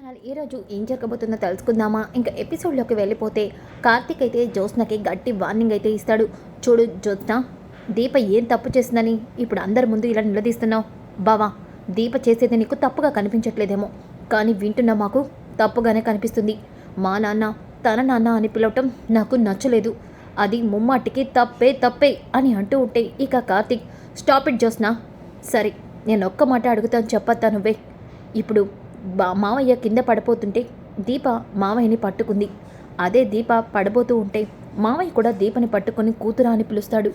Channel ఈరోజు ఏం జరగబోతుందో తెలుసుకుందామా? ఇంకా ఎపిసోడ్లోకి వెళ్ళిపోతే కార్తీక్ అయితే జ్యోత్స్నకి గట్టి వార్నింగ్ అయితే ఇస్తాడు. చూడు జ్యోత్స్న దీప ఏం తప్పు చేసిందని ఇప్పుడు అందరి ముందు ఇలా నిలదీస్తున్నావు? బావా దీప చేసేది నీకు తప్పుగా కనిపించట్లేదేమో. కానీ వింటున్న మాకు? తప్పుగానే కనిపిస్తుంది. మా నాన్న తన నాన్న అని పిలవటం నాకు నచ్చలేదు. అది ముమ్మాటికి తప్పే తప్పే అని అంటూ ఉంటే ఇక కార్తీక్ స్టాప్ ఇట్ జ్యోత్స్న. సరే నేను ఒక్క మాట అడుగుతాను చెప్పొద్దా నువ్వే. ఇప్పుడు మావయ్య కింద పడిపోతుంటే దీప మావయ్యని పట్టుకుంది. అదే దీప పడబోతూ ఉంటే మావయ్య కూడా దీపని పట్టుకొని కూతురా అని పిలుస్తాడు.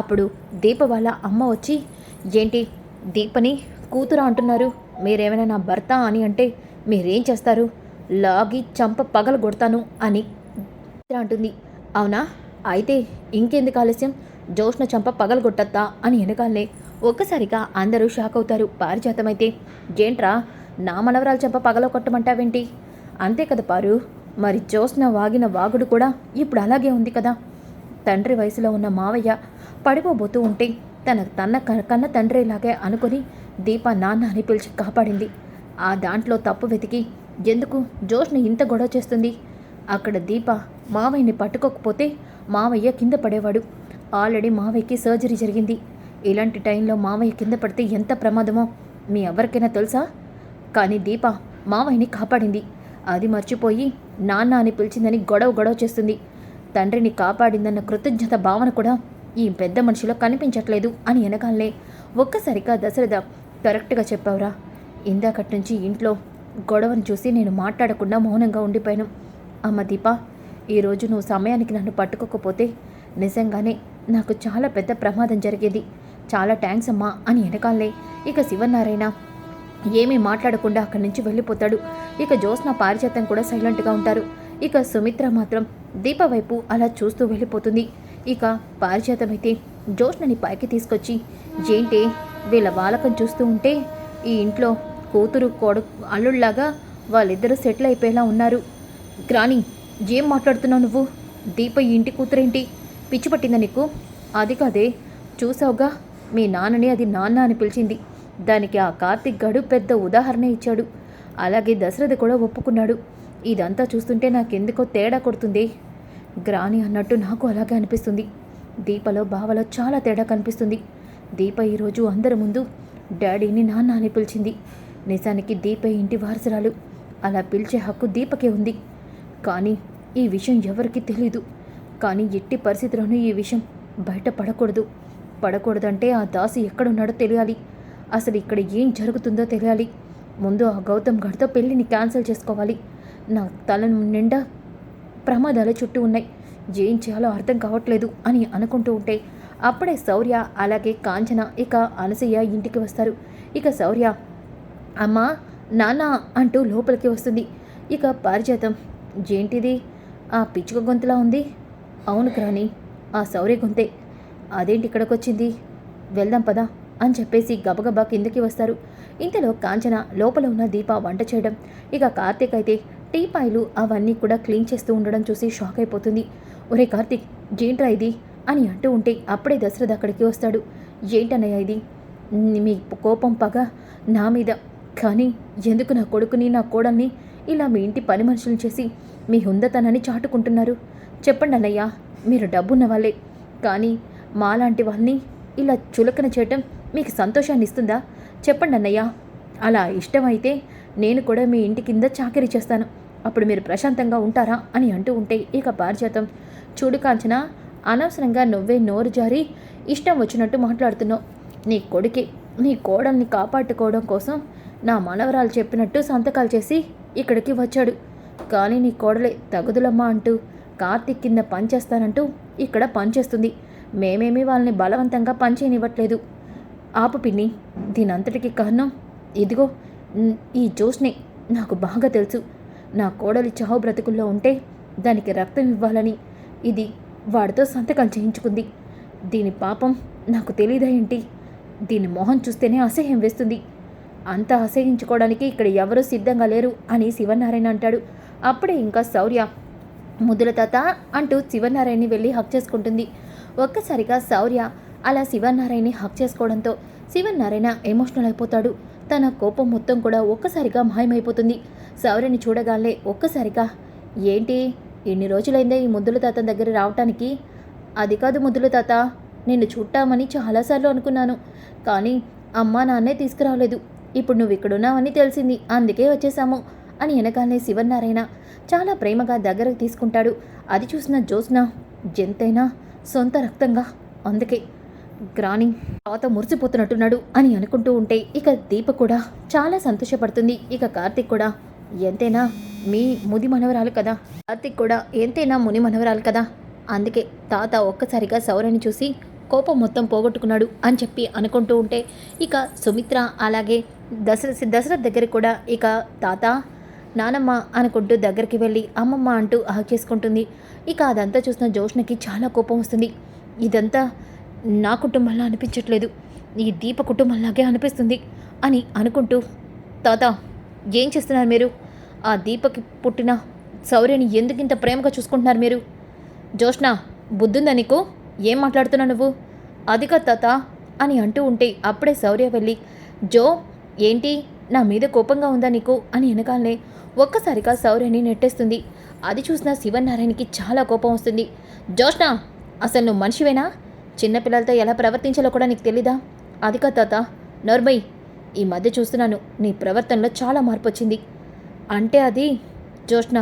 అప్పుడు దీప వాళ్ళ అమ్మ వచ్చి ఏంటి దీపని కూతురా అంటున్నారు? మీరేమైనా నా భర్త అని అంటే మీరేం చేస్తారు? లాగి చంప పగలు కొడతాను అని అంటుంది. అవునా? అయితే ఇంకెందుకు ఆలస్యం? జోష్న చంప పగలు కొట్టత్తా అని వెనకాలనే ఒక్కసారిగా అందరూ షాక్ అవుతారు. పారిజాతమైతే జేంట్రా నా మనవరాలు చెంప పగల కొట్టమంటావేంటి? అంతే కదా పారు. మరి జోస్న వాగిన వాగుడు కూడా ఇప్పుడు అలాగే ఉంది కదా. తండ్రి వయసులో ఉన్న మావయ్య పడిపోబోతూ ఉంటే తన తన్న క- కన్న తండ్రిలాగే అనుకుని దీప నాన్న అని పిలిచి కాపాడింది. ఆ దాంట్లో తప్పు వెతికి ఎందుకు జోష్ని ఇంత గొడవ చేస్తుంది? అక్కడ దీప మావయ్యని పట్టుకోకపోతే మావయ్య కింద పడేవాడు. ఆల్రెడీ మావయ్యకి సర్జరీ జరిగింది. ఇలాంటి టైంలో మావయ్య కింద పడితే ఎంత ప్రమాదమో మీ ఎవరికైనా తెలుసా? కానీ దీప మావయ్యని కాపాడింది. అది మర్చిపోయి నాన్న అని పిలిచిందని గొడవ గొడవ చేస్తుంది. తండ్రిని కాపాడిందన్న కృతజ్ఞత భావన కూడా ఈ పెద్ద మనిషిలో కనిపించట్లేదు అని వెనకాలనే ఒక్కసారిగా దశరథ కరెక్ట్గా చెప్పావురా. ఇందాకటి నుంచి ఇంట్లో గొడవను చూసి నేను మాట్లాడకుండా మౌనంగా ఉండిపోయాను. అమ్మ దీప ఈరోజు నువ్వు సమయానికి నన్ను పట్టుకోకపోతే నిజంగానే నాకు చాలా పెద్ద ప్రమాదం జరిగేది. చాలా థ్యాంక్స్ అమ్మా అని వెనకాలే ఇక శివనారాయణ ఏమీ మాట్లాడకుండా అక్కడి నుంచి వెళ్ళిపోతాడు. ఇక జ్యోత్స్న పారిజాతం కూడా సైలెంట్గా ఉంటారు. ఇక సుమిత్ర మాత్రం దీప వైపు అలా చూస్తూ వెళ్ళిపోతుంది. ఇక పారిజాతం అయితే జ్యోత్స్నని పైకి తీసుకొచ్చి ఏంటి? వీళ్ళ బాలకం చూస్తూ ఉంటే ఈ ఇంట్లో కూతురు కొడు అల్లుళ్ళాగా వాళ్ళిద్దరూ సెటిల్ అయిపోయేలా ఉన్నారు. గ్రాని ఏం మాట్లాడుతున్నావు నువ్వు? దీప ఈ ఇంటి కూతురేంటి? పిచ్చి పట్టిందా నీకు? అది కాదే చూసావుగా? మీ నాన్నని అది నాన్న అని పిలిచింది. దానికి ఆ కార్తిక్ గడు పెద్ద ఉదాహరణ ఇచ్చాడు. అలాగే దశరథ కూడా ఒప్పుకున్నాడు. ఇదంతా చూస్తుంటే నాకెందుకో తేడా కొడుతుంది. గ్రాని అన్నట్టు నాకు అలాగే అనిపిస్తుంది. దీపలో బావలో చాలా తేడా కనిపిస్తుంది. దీప ఈరోజు అందరి ముందు డాడీని నాన్న అని పిలిచింది. నిజానికి దీప ఇంటి వారసురాలు. అలా పిలిచే హక్కు దీపకే ఉంది. కానీ ఈ విషయం ఎవరికీ తెలీదు. కానీ ఎట్టి పరిస్థితిలోనూ ఈ విషయం బయట పడకూడదు. పడకూడదంటే ఆ దాసు ఎక్కడున్నాడో తెలియాలి. అసలు ఇక్కడ ఏం జరుగుతుందో తెలియాలి. ముందు ఆ గౌతమ్ గారితో పెళ్ళిని క్యాన్సిల్ చేసుకోవాలి. నా తల నిండా ప్రమాదాలు చుట్టూ ఉన్నాయి. ఏం చేయాలో అర్థం కావట్లేదు అని అనుకుంటూ ఉంటే అప్పుడే శౌర్య అలాగే కాంచన ఇక అనసూయ ఇంటికి వస్తారు. ఇక శౌర్య అమ్మా నాన్న అంటూ లోపలికి వస్తుంది. ఇక పారిజాతం ఏంటిది? ఆ పిచ్చుక గొంతులా ఉంది? అవును క్రాని ఆ శౌర్య గొంతే. అదేంటి ఇక్కడికి వచ్చింది వెళ్దాం పదా. అని చెప్పేసి గబగబా కిందకి వస్తారు. ఇంతలో కాంచన లోపల ఉన్న దీప వంట చేయడం. ఇక కార్తీక్ అయితే టీపాయిలు అవన్నీ కూడా క్లీన్ చేస్తూ ఉండడం చూసి షాక్ అయిపోతుంది. ఒరే కార్తీక్ జీంట్రా ఇది? అని అంటూ ఉంటే అప్పుడే దశరథ్ అక్కడికి వస్తాడు. ఏంటన్నయ్య ఇది? మీ కోపం పగ నా మీద. కానీ ఎందుకు నా కొడుకుని నా కోడల్ని ఇలా మీ ఇంటి పని మనుషులు చేసి మీ హుందతనాన్ని చాటుకుంటున్నారు? చెప్పండి అన్నయ్య మీరు డబ్బున్న వాళ్ళే కానీ మాలాంటి వాళ్ళని ఇలా చులకన చేయటం మీకు సంతోషాన్ని ఇస్తుందా? చెప్పండి అన్నయ్య. అలా ఇష్టమైతే నేను కూడా మీ ఇంటి కింద చాకరీ చేస్తాను. అప్పుడు మీరు ప్రశాంతంగా ఉంటారా అని అంటూ ఉంటే ఇక పారిజాతం. చూడు కాంచన అనవసరంగా నువ్వే నోరు జారి ఇష్టం వచ్చినట్టు మాట్లాడుతున్నావు. నీ కొడుకే నీ కోడల్ని కాపాడుకోవడం కోసం నా మనవరాలు చెప్పినట్టు సంతకాలు చేసి ఇక్కడికి వచ్చాడు. కానీ నీ కోడలే తగుదులమ్మా అంటూ కార్తీక్ కింద పనిచేస్తానంటూ ఇక్కడ పనిచేస్తుంది మేమేమీ వాళ్ళని బలవంతంగా పనిచేయనివ్వట్లేదు. ఆపు పిన్ని దీనంతటికి కారణం ఇదిగో ఈ జోష్నే నాకు బాగా తెలుసు. నా కోడలి చావు బ్రతుకుల్లో ఉంటే దానికి రక్తం ఇవ్వాలని ఇది వాడితో సంతకం చేయించుకుంది. దీని పాపం నాకు తెలీదా ఏంటి? దీని మొహం చూస్తేనే అసహ్యం వేస్తుంది. అంత అసహించుకోవడానికి ఇక్కడ ఎవరూ సిద్ధంగా లేరు అని శివనారాయణ అంటాడు. అప్పుడే ఇంకా శౌర్య ముద్దుల తాత అంటూ శివనారాయణని వెళ్ళి హక్ చేసుకుంటుంది. ఒక్కసారిగా శౌర్య అలా శివనారాయణని హక్ చేసుకోవడంతో శివనారాయణ ఎమోషనల్ అయిపోతాడు. తన కోపం మొత్తం కూడా ఒక్కసారిగా మాయమైపోతుంది. శౌర్యని చూడగానే ఒక్కసారిగా ఏంటి? ఎన్ని రోజులైందే ఈ ముద్దుల తాత దగ్గర రావటానికి? అది కాదు ముద్దుల తాత నిన్ను చూట్టామని చాలాసార్లు అనుకున్నాను. కానీ అమ్మా నాన్నే తీసుకురాలేదు. ఇప్పుడు నువ్వు ఇక్కడున్నావని తెలిసింది. అందుకే వచ్చేసాము అని వెనకాలనే శివనారాయణ చాలా ప్రేమగా దగ్గరకు తీసుకుంటాడు. అది చూసిన జ్యోత్స్న జంతైనా? సొంత రక్తంగా. అందుకే గ్రాని తాత మురిసిపోతున్నట్టున్నాడు అని అనుకుంటూ ఉంటే ఇక దీప కూడా చాలా సంతోషపడుతుంది. ఇక కార్తిక్ కూడా ఎంతైనా మీ ముది మనవరాలు కదా. కార్తిక్ కూడా ఎంతైనా ముని మనవరాలు కదా. అందుకే తాత ఒక్కసారిగా సౌరని చూసి కోపం మొత్తం పోగొట్టుకున్నాడు అని చెప్పి అనుకుంటూ ఉంటే ఇక సుమిత్ర అలాగే దశ దశరథ్ దగ్గర కూడా ఇక తాత నానమ్మ అనుకుంటూ దగ్గరికి వెళ్ళి అమ్మమ్మ అంటూ హక్ చేసుకుంటుంది. ఇక అదంతా చూసిన జోష్నకి చాలా కోపం వస్తుంది. ఇదంతా నా కుటుంబంలా అనిపించట్లేదు. ఈ దీప కుటుంబంలాగే అనిపిస్తుంది అని అనుకుంటూ తాత ఏం చేస్తున్నారు మీరు? ఆ దీపకి పుట్టిన శౌర్యని ఎందుకింత ప్రేమగా చూసుకుంటున్నారు మీరు? జోష్న బుద్ధుందా నీకు? ఏం మాట్లాడుతున్నావు నువ్వు? అది తాత అని అంటూ ఉంటే అప్పుడే శౌర్య వెళ్ళి జో ఏంటి? నా మీద కోపంగా ఉందా నీకు? అని వెనకాలనే ఒక్కసారిగా సౌర్యని నెట్టేస్తుంది. అది చూసిన శివనారాయణకి చాలా కోపం వస్తుంది. జోష్ణ అసలు నువ్వు మనిషివేనా? చిన్నపిల్లలతో ఎలా ప్రవర్తించాలో కూడా నీకు తెలీదా? అది కాదు తాత నోర్మయ్ ఈ మధ్య చూస్తున్నాను నీ ప్రవర్తనలో చాలా మార్పు వచ్చింది అంటే అది? జోష్ణ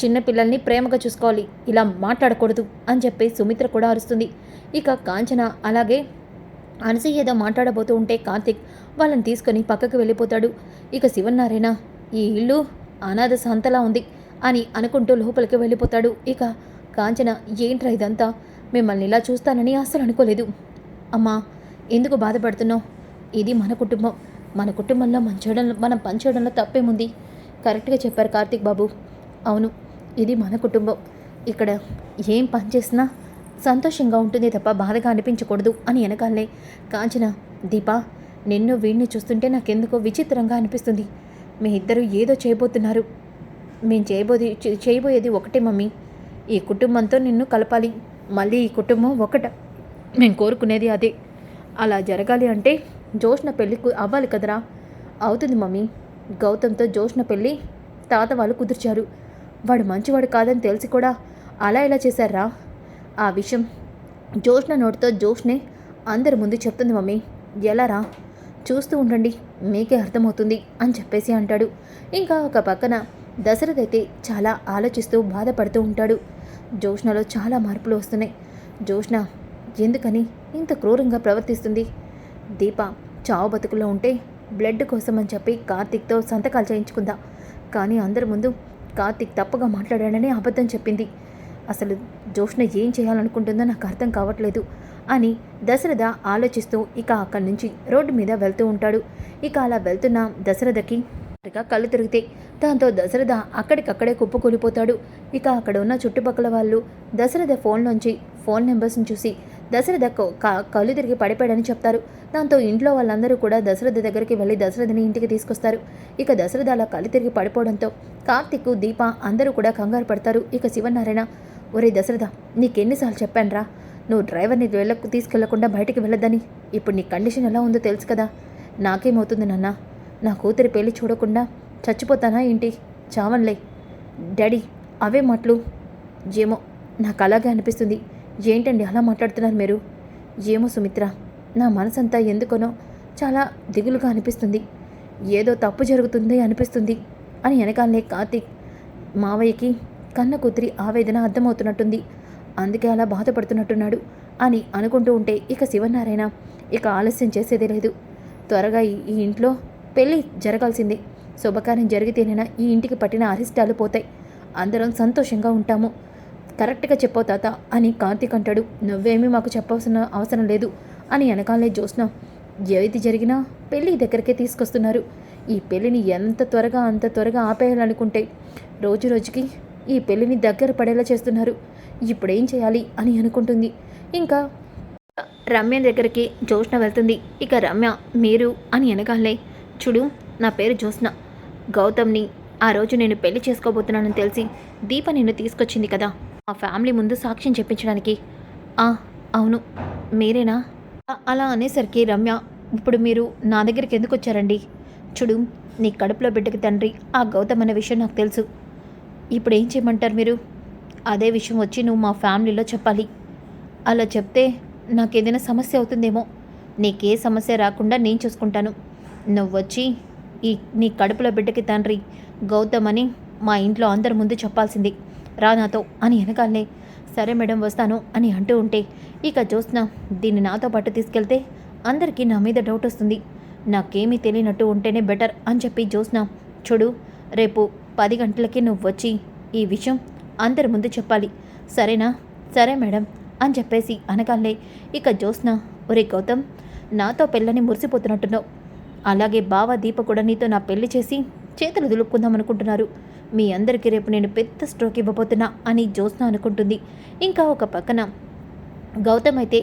చిన్నపిల్లల్ని ప్రేమగా చూసుకోవాలి ఇలా మాట్లాడకూడదు అని చెప్పి సుమిత్ర కూడా అరుస్తుంది. ఇక కాంచన అలాగే అనసి ఏదో మాట్లాడబోతూ ఉంటే కార్తిక్ వాళ్ళని తీసుకొని పక్కకు వెళ్ళిపోతాడు. ఇక శివనారాయణ ఈ ఇల్లు అనాథ సంతలా ఉంది అని అనుకుంటూ లోపలికి వెళ్ళిపోతాడు. ఇక కాంచన ఏంట్రా ఇదంతా? మిమ్మల్ని ఇలా చూస్తానని అస్సలు అనుకోలేదు. అమ్మా ఎందుకు బాధపడుతున్నావు? ఇది మన కుటుంబం. మన కుటుంబంలో మన మనం పనిచేయడంలో తప్పేముంది? కరెక్ట్గా చెప్పారు కార్తిక్ బాబు. అవును ఇది మన కుటుంబం. ఇక్కడ ఏం పని చేసినా సంతోషంగా ఉంటుంది తప్ప బాధగా అనిపించకూడదు అని వెనకాలే కాంచన దీపా నిన్ను వీడిని చూస్తుంటే నాకెందుకో విచిత్రంగా అనిపిస్తుంది. మీ ఇద్దరు ఏదో చేయబోతున్నారు. మేము చేయబోది చేయబోయేది ఒకటే మమ్మీ. ఈ కుటుంబంతో నిన్ను కలపాలి. మళ్ళీ ఈ కుటుంబం ఒకట. మేము కోరుకునేది అదే. అలా జరగాలి అంటే జోష్న పెళ్ళి అవ్వాలి కదరా. అవుతుంది మమ్మీ. గౌతమ్తో జోష్న పెళ్ళి తాత వాళ్ళు కుదిర్చారు. వాడు మంచివాడు కాదని తెలిసి కూడా అలా ఇలా చేశారా? ఆ విషయం జోష్న నోటితో జోష్నే అందరి ముందు చెప్తుంది మమ్మీ. ఎలారా చూస్తూ ఉండండి మీకే అర్థమవుతుంది అని చెప్పేసి అంటాడు. ఇంకా ఒక పక్కన దశరథ్ అయితే చాలా ఆలోచిస్తూ బాధపడుతూ ఉంటాడు. జోష్నలో చాలా మార్పులు వస్తున్నాయి. జోష్న ఎందుకని ఇంత క్రూరంగా ప్రవర్తిస్తుంది? దీప చావు బతుకుల్లో ఉంటే బ్లడ్ కోసం అని చెప్పి కార్తీక్తో సంతకాలు చేయించుకుందా? కానీ అందరి ముందు కార్తీక్ తప్పుగా మాట్లాడాడని అబద్ధం చెప్పింది. అసలు జోష్న ఏం చేయాలనుకుంటుందో నాకు అర్థం కావట్లేదు. అని దశరథ ఆలోచిస్తూ ఇక అక్కడి నుంచి రోడ్డు మీద వెళ్తూ ఉంటాడు. ఇక అలా వెళ్తున్న దశరథకి కళ్ళు తిరుగుతాయి దాంతో దశరథ అక్కడికక్కడే కుప్పకూలిపోతాడు. ఇక అక్కడ ఉన్న చుట్టుపక్కల వాళ్ళు దశరథ ఫోన్ నుంచి ఫోన్ నెంబర్స్ని చూసి దశరథ కళ్ళు తిరిగి పడిపోయాడని చెప్తారు. దాంతో ఇంట్లో వాళ్ళందరూ కూడా దశరథ దగ్గరికి వెళ్ళి దశరథని ఇంటికి తీసుకొస్తారు. ఇక దశరథ అలా కళ్ళు తిరిగి పడిపోవడంతో కార్తిక్ దీప అందరూ కూడా కంగారు పడతారు. ఇక శివనారాయణ ఒరే దశరథ నీకెన్నిసార్లు చెప్పానురా? నువ్వు డ్రైవర్ని వెళ్ళకు తీసుకెళ్ళకుండా బయటికి వెళ్ళొద్దని. ఇప్పుడు నీ కండిషన్ ఎలా ఉందో తెలుసు కదా. నాకేమవుతుంది నాన్న? నా కూతురి పెళ్ళి చూడకుండా చచ్చిపోతానా ఏంటి? చావన్లే డాడీ అవే మాటలు. ఏమో నాకు అలాగే అనిపిస్తుంది. ఏంటండి అలా మాట్లాడుతున్నారు మీరు? ఏమో సుమిత్ర నా మనసంతా ఎందుకనో చాలా దిగులుగా అనిపిస్తుంది. ఏదో తప్పు జరుగుతుంది అనిపిస్తుంది. అని వెనకాలనే కార్తీక్ మావయ్యకి కన్న కూతురి ఆవేదన అర్థమవుతున్నట్టుంది. అందుకే అలా బాధపడుతున్నట్టున్నాడు అని అనుకుంటూ ఉంటే ఇక శివనారాయణ ఇక ఆలస్యం చేసేదే లేదు. త్వరగా ఈ ఇంట్లో పెళ్ళి జరగాల్సిందే. శుభకార్యం జరిగితేనైనా ఈ ఇంటికి పట్టిన అరిష్టాలు పోతాయి. అందరం సంతోషంగా ఉంటాము. కరెక్ట్గా చెప్పావు తాత అని కార్తీక్ అంటాడు. నువ్వేమీ మాకు చెప్పవలసిన అవసరం లేదు అని వెనకాలే జ్యోత్స్న. ఏది జరిగినా పెళ్ళి దగ్గరికే తీసుకొస్తున్నారు. ఈ పెళ్ళిని ఎంత త్వరగా అంత త్వరగా ఆపేయాలనుకుంటే రోజు రోజుకి ఈ పెళ్ళిని దగ్గర పడేలా చేస్తున్నారు. ఇప్పుడేం చేయాలి అని అనుకుంటుంది. ఇంకా రమ్య దగ్గరికి జ్యోష్ణ వెళ్తుంది. ఇక రమ్య మీరు అని అనగాలే చూడు నా పేరు జ్యోత్స్న. గౌతమ్ని ఆ రోజు నేను పెళ్ళి చేసుకోబోతున్నానని తెలిసి దీప నిన్ను తీసుకొచ్చింది కదా. మా ఫ్యామిలీ ముందు సాక్ష్యం చెప్పించడానికి. ఆ అవును మీరేనా? అలా అనేసరికి రమ్య ఇప్పుడు మీరు నా దగ్గరికి ఎందుకు వచ్చారండి? చూడు నీ కడుపులో బిడ్డకి తండ్రి ఆ గౌతమ్ అనే విషయం నాకు తెలుసు. ఇప్పుడు ఏం చేయమంటారు మీరు? అదే విషయం వచ్చి నువ్వు మా ఫ్యామిలీలో చెప్పాలి. అలా చెప్తే నాకు ఏదైనా సమస్య అవుతుందేమో. నీకే సమస్య రాకుండా నేను చూసుకుంటాను. నువ్వు వచ్చి ఈ నీ కడుపులో బిడ్డకి తండ్రి గౌతమ్ అని మా ఇంట్లో అందరి ముందు చెప్పాల్సింది. రా నాతో అని వెనకాలనే సరే మేడం వస్తాను అని అంటూ ఉంటే ఇక జ్యోత్స్న దీన్ని నాతో పాటు తీసుకెళ్తే అందరికీ నా మీద డౌట్ వస్తుంది. నాకేమీ తెలియనట్టు ఉంటేనే బెటర్ అని చెప్పి జ్యోత్స్న చూడు రేపు పది గంటలకి నువ్వు వచ్చి ఈ విషయం అందరి ముందు చెప్పాలి. సరేనా? సరే మేడం అని చెప్పేసి అనగానే ఇక జ్యోత్స్న ఒరే గౌతమ్ నాతో పెళ్ళని మురిసిపోతున్నట్టున్నావు. అలాగే బావ దీప కూడా నీతో నా పెళ్ళి చేసి చేతులు దులుపుకుందాం అనుకుంటున్నారు. మీ అందరికీ రేపు నేను పెద్ద స్ట్రోక్ ఇవ్వబోతున్నా అని జ్యోత్స్న అనుకుంటుంది. ఇంకా ఒక పక్కన గౌతమ్ అయితే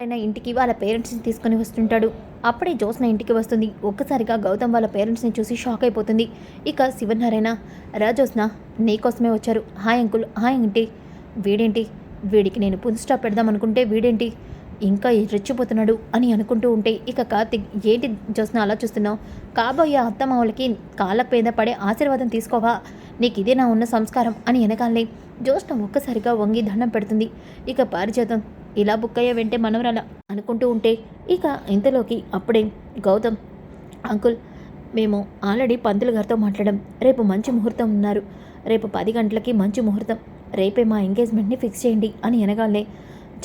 ఆయన ఇంటికి వాళ్ళ పేరెంట్స్ని తీసుకొని వస్తుంటాడు. అప్పుడే జ్యోత్స్న ఇంటికి వస్తుంది. ఒక్కసారిగా గౌతమ్ వాళ్ళ పేరెంట్స్ని చూసి షాక్ అయిపోతుంది. ఇక శివనారాయణ రా జ్యోత్స్న నీకోసమే వచ్చారు. హాయ్ అంకుల్ హాయ్ అంటే వీడేంటి? వీడికి నేను పుల్ స్టాప్ పెడదాం అనుకుంటే వీడేంటి? ఇంకా రెచ్చిపోతున్నాడు అని అనుకుంటూ ఉంటే ఇక కార్తిక్ ఏంటి జ్యోత్స్న అలా చూస్తున్నావు? కాబోయే అత్తమావులకి కాళ్ళ పేద పడే ఆశీర్వాదం తీసుకోవా? నీకు ఇదే నా ఉన్న సంస్కారం అని వెనకాలే జ్యోత్స్న ఒక్కసారిగా వంగి దండం పెడుతుంది. ఇక పారిజాతం ఇలా బుక్ అయ్యా వెంటే మనవరాల అనుకుంటూ ఉంటే ఇక ఇంతలోకి అప్పుడే గౌతమ్ అంకుల్ మేము ఆల్రెడీ పంతులు గారితో మాట్లాడాం. రేపు మంచి ముహూర్తం ఉన్నారు. రేపు పది గంటలకి మంచి ముహూర్తం. రేపే మా ఎంగేజ్మెంట్ని ఫిక్స్ చేయండి అని అనగానే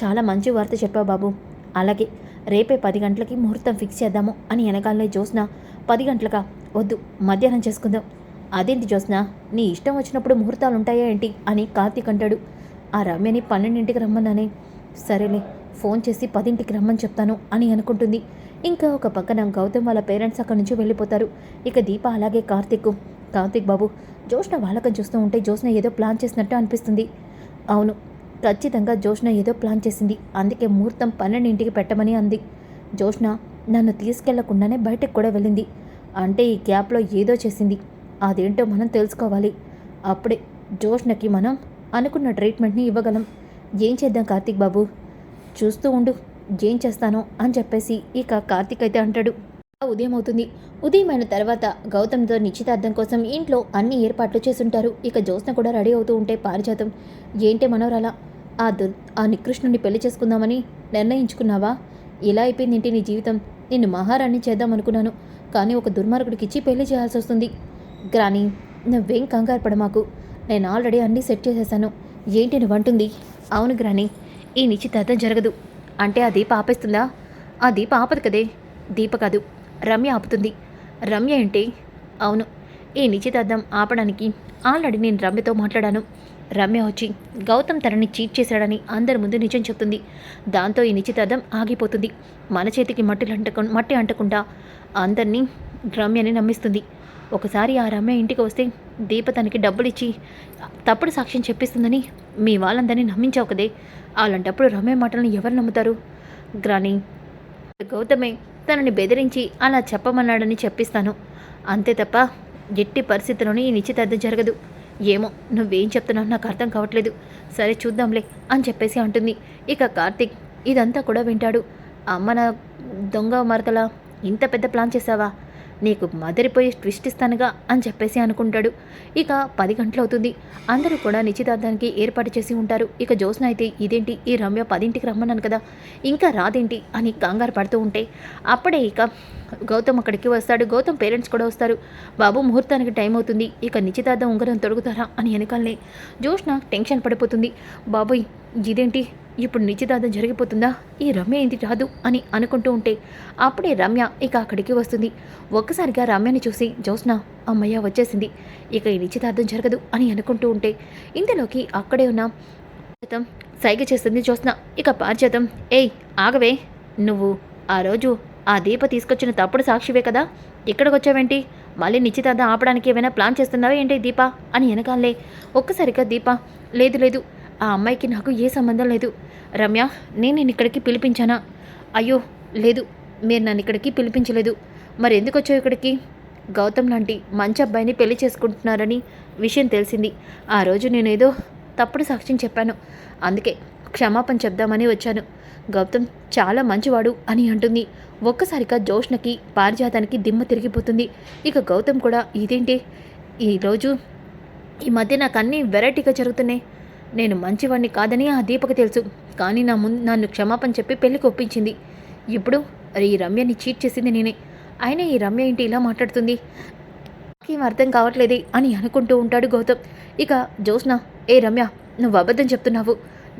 చాలా మంచి వార్త చెప్పావు బాబు. అలాగే రేపే పది గంటలకి ముహూర్తం ఫిక్స్ చేద్దాము అని వెనకాలనే జ్యోత్స్న పది గంటలకా? వద్దు మధ్యాహ్నం చేసుకుందాం. అదేంటి జ్యోత్స్న నీ ఇష్టం వచ్చినప్పుడు ముహూర్తాలు ఉంటాయా ఏంటి? అని కార్తీక్ అంటాడు. ఆ రమ్యని పన్నెండింటికి రమ్మన్నానే. సరేలే ఫోన్ చేసి పదింటికి రమ్మని చెప్తాను అని అనుకుంటుంది. ఇంకా ఒక పక్కన గౌతమ్ వాళ్ళ పేరెంట్స్ అక్కడి నుంచి వెళ్ళిపోతారు. ఇక దీప అలాగే కార్తీక్ కార్తీక్ బాబు జోష్న వాళ్ళకం చూస్తూ ఉంటే జోష్న ఏదో ప్లాన్ చేసినట్టు అనిపిస్తుంది. అవును ఖచ్చితంగా జోష్న ఏదో ప్లాన్ చేసింది. అందుకే ముహూర్తం పన్నెండింటికి పెట్టమని అంది. జోష్న నన్ను తీసుకెళ్ళకుండానే బయటకు కూడా వెళ్ళింది. అంటే ఈ గ్యాప్లో ఏదో చేసింది. అదేంటో మనం తెలుసుకోవాలి. అప్పుడే జోష్నకి మనం అనుకున్న ట్రీట్మెంట్ని ఇవ్వగలం. ఏం చేద్దాం కార్తీక్ బాబు? చూస్తూ ఉండు ఏం చేస్తానో అని చెప్పేసి ఇక కార్తీక్ అయితే అంటాడు. ఉదయం అవుతుంది. ఉదయం అయిన తర్వాత గౌతమ్తో నిశ్చితార్థం కోసం ఇంట్లో అన్ని ఏర్పాట్లు చేసుంటారు. ఇక జ్యోత్స్న కూడా రెడీ అవుతూ ఉంటే పారిజాతం. ఏంటే మనోరలా? ఆ దుర్ ఆ నికృష్ణుని పెళ్ళి చేసుకుందామని నిర్ణయించుకున్నావా? ఇలా అయిపోయిందేంటి నీ జీవితం? నిన్ను మహారాణి చేద్దాం అనుకున్నాను. కానీ ఒక దుర్మార్గుడికి ఇచ్చి పెళ్ళి చేయాల్సి వస్తుంది. గ్రాని నువ్వేం కంగారు పడమాకు. నేను ఆల్రెడీ అన్నీ సెట్ చేసేసాను. ఏంటి నువ్వు అంటుంది అవును గ్రాని ఈ నిశ్చితార్థం జరగదు. అంటే ఆ దీప ఆపేస్తుందా? ఆ దీప ఆపదు కదే. దీప కాదు రమ్య ఆపుతుంది. రమ్య ఏంటి అవును ఈ నిశ్చితార్థం ఆపడానికి ఆల్రెడీ నేను రమ్యతో మాట్లాడాను. రమ్య వచ్చి గౌతమ్ తనని చీట్ చేశాడని అందరి ముందు నిజం చెప్తుంది. దాంతో ఈ నిశ్చితార్థం ఆగిపోతుంది. మన చేతికి మట్టి అంటకు మట్టి అంటకుండా అందరినీ రమ్యని నమ్మిస్తుంది. ఒకసారి ఆ రమ్య ఇంటికి వస్తే దీప తనకి డబ్బులు ఇచ్చి తప్పుడు సాక్ష్యం చెప్పిస్తుందని మీ వాళ్ళందరినీ నమ్మించావు కదే. అలాంటప్పుడు రమ్య మాటలను ఎవరు నమ్ముతారు? గ్రాని గౌతమే తనని బెదిరించి అలా చెప్పమన్నాడని చెప్పిస్తాను. అంతే తప్ప ఎట్టి పరిస్థితిలోనే ఈ నిశ్చితార్థం జరగదు. ఏమో నువ్వేం చెప్తున్నావు నాకు అర్థం కావట్లేదు. సరే చూద్దాంలే అని చెప్పేసి అంటుంది. ఇక కార్తిక్ ఇదంతా కూడా వింటాడు. అమ్మ నా దొంగ మరతలా ఇంత పెద్ద ప్లాన్ చేసావా నీకు మదిరిపోయి ట్విస్ట్ ఇస్తానుగా అని చెప్పేసి అనుకుంటాడు. ఇక పది గంటలు అవుతుంది. అందరూ కూడా నిశ్చితార్థానికి ఏర్పాటు చేసి ఉంటారు. ఇక జ్యోత్స్న అయితే ఇదేంటి? ఈ రమ్య పదింటికి రమ్మన్నాను కదా. ఇంకా రాదేంటి? అని కంగారు పడుతూ ఉంటే అప్పుడే ఇక గౌతమ్ అక్కడికి వస్తాడు. గౌతమ్ పేరెంట్స్ కూడా వస్తారు. బాబు ముహూర్తానికి టైం అవుతుంది. ఇక నిశ్చితార్థం ఉంగరం తొడుగుతారా? అని వెనకాలనే జోష్న టెన్షన్ పడిపోతుంది. బాబోయ్ ఇదేంటి? ఇప్పుడు నిశ్చితార్థం జరిగిపోతుందా? ఈ రమ్య ఏంటి రాదు అని అనుకుంటూ ఉంటే అప్పుడే రమ్య ఇక అక్కడికి వస్తుంది. ఒక్కసారిగా రమ్యని చూసి జోస్న అమ్మయ్య వచ్చేసింది. ఇక ఈ నిశ్చితార్థం జరగదు అని అనుకుంటూ ఉంటే ఇంతలోకి అక్కడే ఉన్న పారిజాతం సైగ చేస్తుంది జోస్న ఇక పారిజాతం ఏయ్ ఆగవే. నువ్వు ఆ రోజు ఆ దీప తీసుకొచ్చిన తప్పుడు సాక్షివే కదా. ఇక్కడికి వచ్చావేంటి? మళ్ళీ నిశ్చితార్థం ఆపడానికి ఏమైనా ప్లాన్ చేస్తున్నావా ఏంటి దీప? అని వెనకాలే ఒక్కసారిగా దీప లేదు లేదు. ఆ అమ్మాయికి నాకు ఏ సంబంధం లేదు. రమ్య నేను నేను ఇక్కడికి పిలిపించానా? అయ్యో లేదు. మీరు నన్ను ఇక్కడికి పిలిపించలేదు. మరి ఎందుకు వచ్చావు ఇక్కడికి? గౌతమ్ లాంటి మంచి అబ్బాయిని పెళ్ళి చేసుకుంటున్నారని విషయం తెలిసింది. ఆ రోజు నేనేదో తప్పుడు సాక్ష్యం చెప్పాను. అందుకే క్షమాపణ చెప్దామని వచ్చాను. గౌతమ్ చాలా మంచివాడు అని అంటుంది. ఒక్కసారిగా జోష్ణకి పారిజాతానికి దిమ్మ తిరిగిపోతుంది. ఇక గౌతమ్ కూడా ఇదేంటి? ఈరోజు ఈ మధ్య నాకు అన్నీ వెరైటీగా జరుగుతున్నాయి. నేను మంచివాడిని కాదని ఆ దీపకు తెలుసు. కానీ నా ముందు నన్ను క్షమాపణ చెప్పి పెళ్ళికి ఒప్పించింది. ఇప్పుడు ఈ రమ్యని చీట్ చేసింది నేనే. అయినా ఈ రమ్య ఏంటి ఇలా మాట్లాడుతుంది? నాకేం అర్థం కావట్లేదే అని అనుకుంటూ ఉంటాడు గౌతమ్. ఇక జోస్న ఏ రమ్య నువ్వు అబద్ధం చెప్తున్నావు.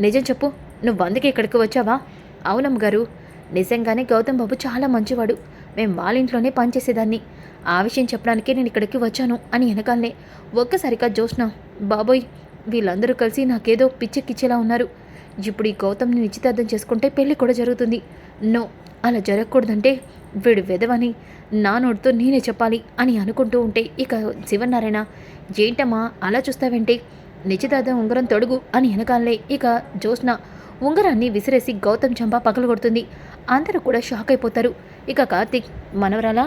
నిజం చెప్పు. నువ్వు అందుకే ఇక్కడికి వచ్చావా? అవునమ్మ గారు. నిజంగానే గౌతమ్ బాబు చాలా మంచివాడు. మేము వాళ్ళ ఇంట్లోనే పనిచేసేదాన్ని ఆ విషయం చెప్పడానికే నేను ఇక్కడికి వచ్చాను అని వెనకాలనే ఒక్కసారిగా జోస్న బాబోయ్ వీళ్ళందరూ కలిసి నాకేదో పిచ్చెక్కిచ్చేలా ఉన్నారు. ఇప్పుడు ఈ గౌతమ్ని నిశ్చితార్థం చేసుకుంటే పెళ్ళి కూడా జరుగుతుంది. నో అలా జరగకూడదంటే వీడు వెదవని నా నోటితో నేనే చెప్పాలి అని అనుకుంటూ ఉంటే ఇక శివనారాయణ ఏంటమ్మా అలా చూస్తావేంటి? నిశ్చితార్థం ఉంగరం తొడుగు అని వెనకాలే ఇక జోస్న ఉంగరాన్ని విసిరేసి గౌతమ్ చంప పగలగొడుతుంది. అందరూ కూడా షాక్ అయిపోతారు. ఇక కార్తీక్ మనవరాలా?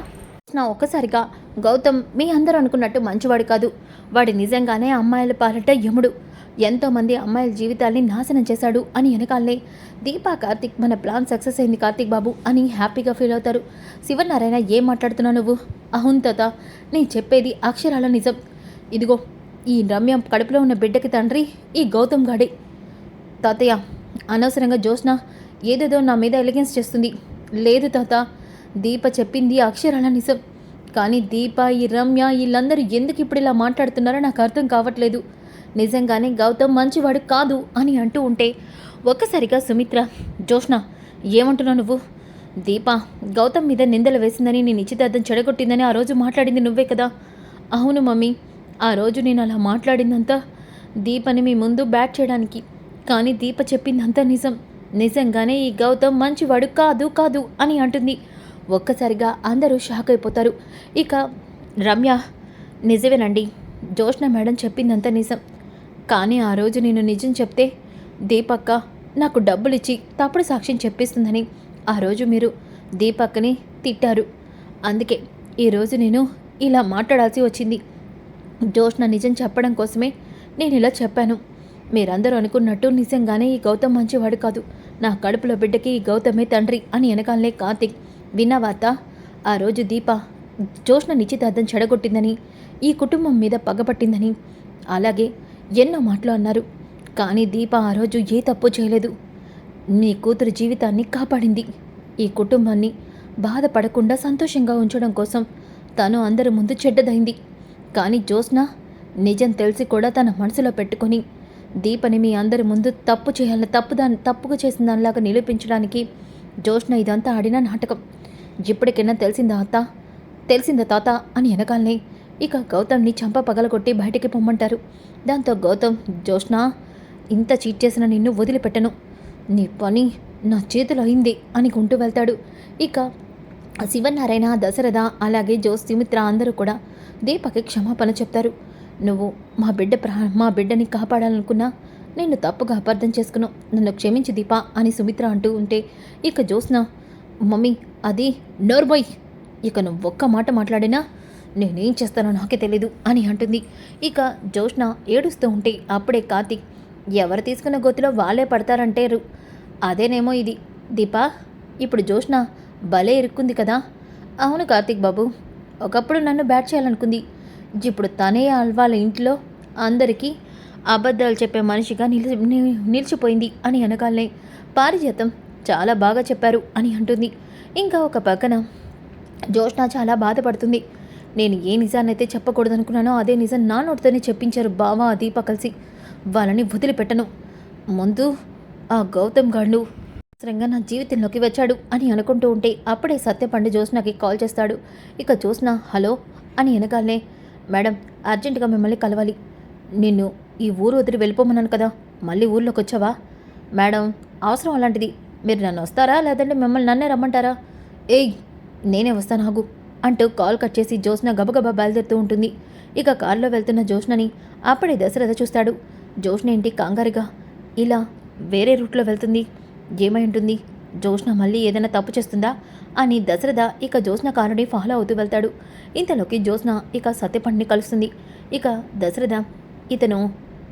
నా ఒక్కసారిగా గౌతమ్ మీ అందరూ అనుకున్నట్టు మంచివాడు కాదు. వాడి నిజంగానే అమ్మాయిల పాలట యముడు. ఎంతోమంది అమ్మాయిల జీవితాల్ని నాశనం చేశాడు అని వెనకాలనే దీపా కార్తిక్ మన ప్లాన్ సక్సెస్ అయింది కార్తిక్ బాబు అని హ్యాపీగా ఫీల్ అవుతారు. శివనారాయణ ఏం మాట్లాడుతున్నావు నువ్వు? అవును తాత. నేను చెప్పేది అక్షరాల నిజం. ఇదిగో ఈ రమ్య కడుపులో ఉన్న బిడ్డకి తండ్రి ఈ గౌతమ్ గాడే. తాతయ్య అనవసరంగా జోష్న ఏదేదో నా మీద ఎలిగెన్స్ చేస్తుంది. లేదు తాత. దీప చెప్పింది అక్షరాల నిజం. కానీ దీప ఈ రమ్య వీళ్ళందరూ ఎందుకు ఇప్పుడు ఇలా మాట్లాడుతున్నారో నాకు అర్థం కావట్లేదు. నిజంగానే గౌతమ్ మంచివాడు కాదు అని అంటూ ఉంటే ఒక్కసారిగా సుమిత్ర జోష్ణ ఏమంటున్నావు నువ్వు? దీప గౌతమ్ మీద నిందలు వేసిందని నీ నిశ్చితార్థం చెడగొట్టిందని ఆ రోజు మాట్లాడింది నువ్వే కదా? అవును మమ్మీ ఆ రోజు నేను అలా మాట్లాడిందంతా దీపని మీ ముందు బ్యాట్ చేయడానికి. కానీ దీప చెప్పిందంతా నిజం. నిజంగానే ఈ గౌతమ్ మంచివాడు కాదు కాదు అని అంటుంది. ఒక్కసారిగా అందరూ షాక్ అయిపోతారు. ఇక రమ్య నిజమేనండి జోష్న మేడం చెప్పిందంతా నిజం. కానీ ఆ రోజు నేను నిజం చెప్తే దీపక్క నాకు డబ్బులు ఇచ్చి తప్పుడు సాక్ష్యం చెప్పిస్తుందని. ఆ రోజు మీరు దీపక్కని తిట్టారు. అందుకే ఈరోజు నేను ఇలా మాట్లాడాల్సి వచ్చింది. జోష్న నిజం చెప్పడం కోసమే నేను ఇలా చెప్పాను. మీరందరూ అనుకున్నట్టు నిజంగానే ఈ గౌతమ్ మంచివాడు కాదు. నా కడుపులో బిడ్డకి ఈ గౌతమే తండ్రి అని వెనకాలనే కార్తిక్ విన్నావాత ఆ రోజు దీప జోష్న నిశ్చితార్థం చెడగొట్టిందని ఈ కుటుంబం మీద పగపట్టిందని. అలాగే ఎన్నో మాటలు అన్నారు. కానీ దీప ఆ రోజు ఏ తప్పు చేయలేదు. నీ కూతురు జీవితాన్ని కాపాడింది. ఈ కుటుంబాన్ని బాధపడకుండా సంతోషంగా ఉంచడం కోసం తను అందరి ముందు చెడ్డదైంది. కానీ జ్యోత్స్న నిజం తెలిసి కూడా తన మనసులో పెట్టుకొని దీపని మీ అందరి ముందు తప్పు చేయాలని తప్పు దాన్ని తప్పుగా చేసిన దానిలాగా నిరూపించడానికి జోష్ణ ఇదంతా ఆడిన నాటకం. ఇప్పటికైనా తెలిసిందా అత్త? తెలిసిందా తాత అని వెనకాలనే ఇక గౌతమ్ని చంప పగలగొట్టి బయటికి పొమ్మంటారు. దాంతో గౌతమ్ జోష్ణ ఇంత చీట్ చేసిన నిన్ను వదిలిపెట్టను. నీ పని నా చేతిలో అయింది అని కొంటూ వెళ్తాడు. ఇక శివనారాయణ దశరథ అలాగే జోస్ సుమిత్ర అందరూ కూడా దీపకి క్షమాపణ చెప్తారు. నువ్వు మా బిడ్డ ప్రా మా బిడ్డని కాపాడాలనుకున్నా నేను తప్పుగా అపార్థం చేసుకున్నావు. నన్ను క్షమించి దీప అని సుమిత్ర అంటూ ఉంటే ఇక జోస్న మమ్మీ అది నోర్బోయ్ ఇక నువ్వు ఒక్క మాట మాట్లాడినా నేనేం చేస్తానో నాకే తెలీదు అని అంటుంది. ఇక జోష్న ఏడుస్తూ ఉంటే అప్పుడే కార్తీక్ ఎవరు తీసుకున్న గొత్తులో వాళ్ళే పడతారంటారు. అదేనేమో ఇది. దీపా ఇప్పుడు జోష్న భలే ఇరుక్కుంది కదా. అవును కార్తీక్ బాబు ఒకప్పుడు నన్ను బ్యాట్ చేయాలనుకుంది. ఇప్పుడు తనే వాళ్ళ ఇంట్లో అందరికీ అబద్ధాలు చెప్పే మనిషిగా నిలిచి నిలిచిపోయింది అని అనగానే పారిజాతం చాలా బాగా చెప్పారు అని అంటుంది. ఇంకా ఒక పక్కన జోష్న చాలా బాధపడుతుంది. నేను ఏ నిజాన్నైతే చెప్పకూడదనుకున్నానో అదే నిజం నా నోటితోనే చెప్పించారు బావా దీప కలిసి. వాళ్ళని వదిలిపెట్టను. ముందు ఆ గౌతమ్ గాడు అవసరంగా నా జీవితంలోకి వచ్చాడు అని అనుకుంటూ ఉంటే అప్పుడే సత్యపండు జోస్నాకి కాల్ చేస్తాడు. ఇక జ్యోత్స్న హలో అని వెనకాలనే మేడం అర్జెంటుగా మిమ్మల్ని కలవాలి. నిన్ను ఈ ఊరు వదిలి వెళ్ళిపోమన్నాను కదా మళ్ళీ ఊర్లోకి వచ్చావా మేడం అవసరం అలాంటిది. మీరు నన్ను వస్తారా? లేదంటే మిమ్మల్ని నన్నే రమ్మంటారా? ఏయ్ నేనే వస్తాను ఆగు అంటూ కాల్ కట్ చేసి జ్యోత్స్న గబగబా బయలుదేరుతూ ఉంటుంది. ఇక కారులో వెళ్తున్న జ్యోత్స్నని అప్పుడే దశరథ చూస్తాడు. జ్యోత్స్న ఏంటి కంగారుగా? ఇలా వేరే రూట్లో వెళ్తుంది. ఏమై ఉంటుంది? జ్యోత్స్న మళ్ళీ ఏదైనా తప్పు చేస్తుందా? అని దశరథ ఇక జ్యోత్స్న కారుని ఫాలో అవుతూ వెళ్తాడు. ఇంతలోకి జ్యోత్స్న ఇక సత్యపండిని కలుస్తుంది. ఇక దశరథ ఇతను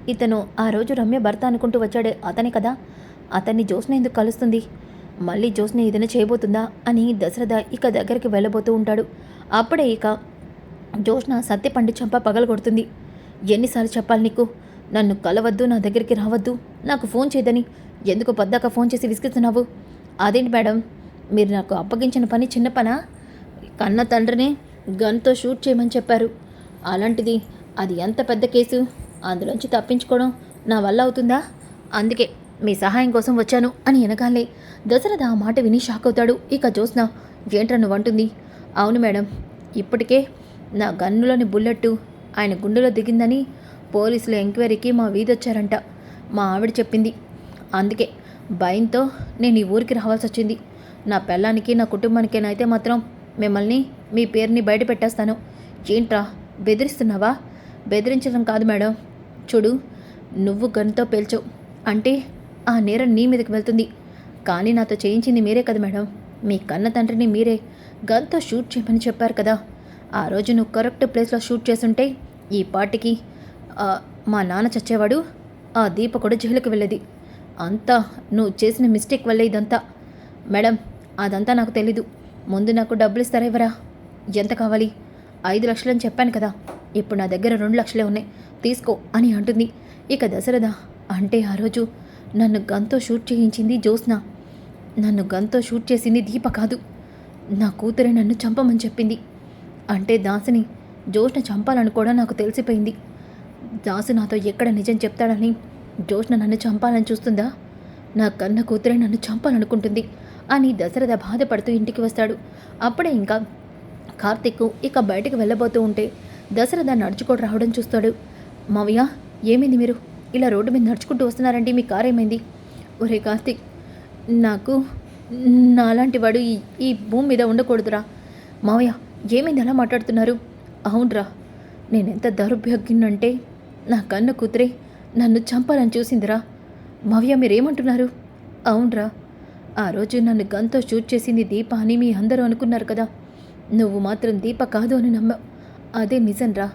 ఇతను ఆ రోజు రమ్య భర్త అనుకుంటూ వచ్చాడే అతనే కదా? అతన్ని జ్యోత్స్న ఎందుకు కలుస్తుంది? మళ్ళీ జ్యోత్స్న ఏదైనా చేయబోతుందా? అని దశరథ ఇక దగ్గరికి వెళ్ళబోతూ ఉంటాడు. అప్పుడే ఇక జ్యోత్స్న సత్యపండి చంప పగలగొడుతుంది. ఎన్నిసార్లు చెప్పాలి నీకు? నన్ను కలవద్దు నా దగ్గరికి రావద్దు. నాకు ఫోన్ చేయదని ఎందుకు పద్దాక ఫోన్ చేసి విసిగిస్తున్నావు అదేంటి మేడం మీరు నాకు అప్పగించిన పని చిన్న పనా కన్న తండ్రిని గన్తో షూట్ చేయమని చెప్పారు. అలాంటిది అది ఎంత పెద్ద కేసు? అందులోంచి తప్పించుకోవడం నా వల్ల అవుతుందా? అందుకే మీ సహాయం కోసం వచ్చాను అని వెనకాలే దశరథ ఆ మాట విని షాక్ అవుతాడు. ఇక జ్యోత్స్న ఏంట్రా నువ్వు అవును మేడం ఇప్పటికే నా గన్నులోని బుల్లెట్టు ఆయన గుండెలో దిగిందని పోలీసుల ఎంక్వైరీకి మా వీధి వచ్చారంట. మా ఆవిడ చెప్పింది. అందుకే భయంతో నేను ఈ ఊరికి రావాల్సి వచ్చింది. నా పెళ్ళానికి నా కుటుంబానికేనైతే మాత్రం మిమ్మల్ని మీ పేరుని బయట పెట్టేస్తాను. ఏంట్రా బెదిరిస్తున్నావా? బెదిరించడం కాదు మేడం. చూడు నువ్వు గన్తో పేల్చవు. అంటే ఆ నేరం నీ మీదకి వెళ్తుంది. కానీ నాతో చేయించింది మీరే కదా మేడం. మీ కన్న తండ్రిని మీరే గన్తో షూట్ చేయమని చెప్పారు కదా. ఆ రోజు నువ్వు కరెక్ట్ ప్లేస్లో షూట్ చేస్తుంటే ఈ పాటికి మా నాన్న చచ్చేవాడు ఆ దీప కూడా జైలుకి వెళ్ళేది. అంతా నువ్వు చేసిన మిస్టేక్ వల్లే ఇదంతా. మేడం అదంతా నాకు తెలీదు. ముందు నాకు డబ్బులు ఇస్తారా ఇవ్వరా? ఎంత కావాలి? ఐదు లక్షలు అని చెప్పాను కదా. ఇప్పుడు నా దగ్గర రెండు లక్షలే ఉన్నాయి. తీసుకో అని అంటుంది. ఇక దశరథ అంటే ఆ రోజు నన్ను గన్తో షూట్ చేయించింది జ్యోత్స్న. నన్ను గన్తో షూట్ చేసింది దీప కాదు. నా కూతురే నన్ను చంపమని చెప్పింది. అంటే దాసుని జోష్న చంపాలని కూడా నాకు తెలిసిపోయింది. దాసు నాతో ఎక్కడ నిజం చెప్తాడని జోష్న నన్ను చంపాలని చూస్తుందా? నా కన్న కూతురే నన్ను చంపాలనుకుంటుంది అని దశరథ బాధపడుతూ ఇంటికి వస్తాడు. అప్పుడే ఇంకా కార్తిక్ ఇక బయటికి వెళ్ళబోతూ ఉంటే దశరథ నడుచుకోడు రావడం చూస్తాడు. మావయ్య ఏమైంది మీరు? ఇలా రోడ్డు మీద నడుచుకుంటూ వస్తున్నారంటే మీ కారు ఏమైంది? ఒరే కార్తిక్ నాకు నాలాంటి వాడు ఈ ఈ భూమి మీద ఉండకూడదురా. మావయ్య ఏమైంది అలా మాట్లాడుతున్నారు? అవునరా నేనెంత దౌర్భాగ్యునంటే నా కన్న కూతురే నన్ను చంపాలని చూసిందిరా. మావయ్య మీరేమంటున్నారు? అవునరా ఆ రోజు నన్ను గన్తో షూట్ చేసింది దీప అని మీ అందరూ అనుకున్నారు కదా. నువ్వు మాత్రం దీప కాదు అని నమ్మ అదే నిజంరా.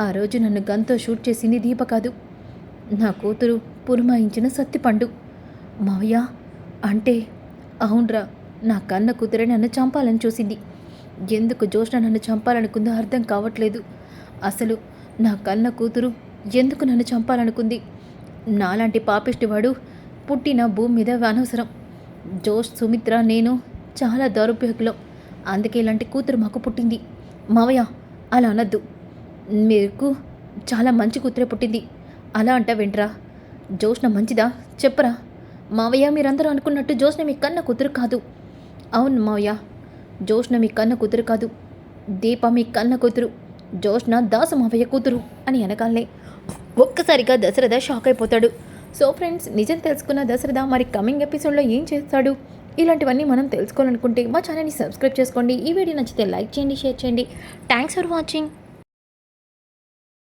ఆ రోజు నన్ను గన్తో షూట్ చేసింది దీప కాదు. నా కూతురు పురమాయించిన సత్తిపండు. మావయ్య అంటే? అవునరా నా కన్న కూతురే నన్ను చంపాలని చూసింది. ఎందుకు జోష్ణ నన్ను చంపాలనుకుందో అర్థం కావట్లేదు. అసలు నా కన్న కూతురు ఎందుకు నన్ను చంపాలనుకుంది? నాలాంటి పాపిష్టివాడు పుట్టిన భూమి మీద అనవసరం. జోష్ సుమిత్ర నేను చాలా దౌర్భ్యకులం అందుకే ఇలాంటి కూతురు మాకు పుట్టింది. మావయ్య అలా అనద్దు. మీకు చాలా మంచి కూతురే పుట్టింది. అలా అంట వెంట్రా. జోష్ణ మంచిదా? చెప్పరా. మావయ్య మీరందరూ అనుకున్నట్టు జోష్ణ మీ కన్న కూతురు కాదు. అవును మావయ్య. జోష్ణ మీ కన్న కూతురు కాదు. దీప మీ కన్న కూతురు. జోష్ణ దాసు మావయ్య కూతురు అని అనగానే ఒక్కసారిగా దశరథ షాక్ అయిపోతాడు. సో ఫ్రెండ్స్ నిజం తెలుసుకున్న దశరథ మరి కమింగ్ ఎపిసోడ్లో ఏం చేస్తాడు? ఇలాంటివన్నీ మనం తెలుసుకోవాలనుకుంటే మా ఛానల్ని సబ్స్క్రైబ్ చేసుకోండి. ఈ వీడియో నచ్చితే లైక్ చేయండి షేర్ చేయండి. Thanks for watching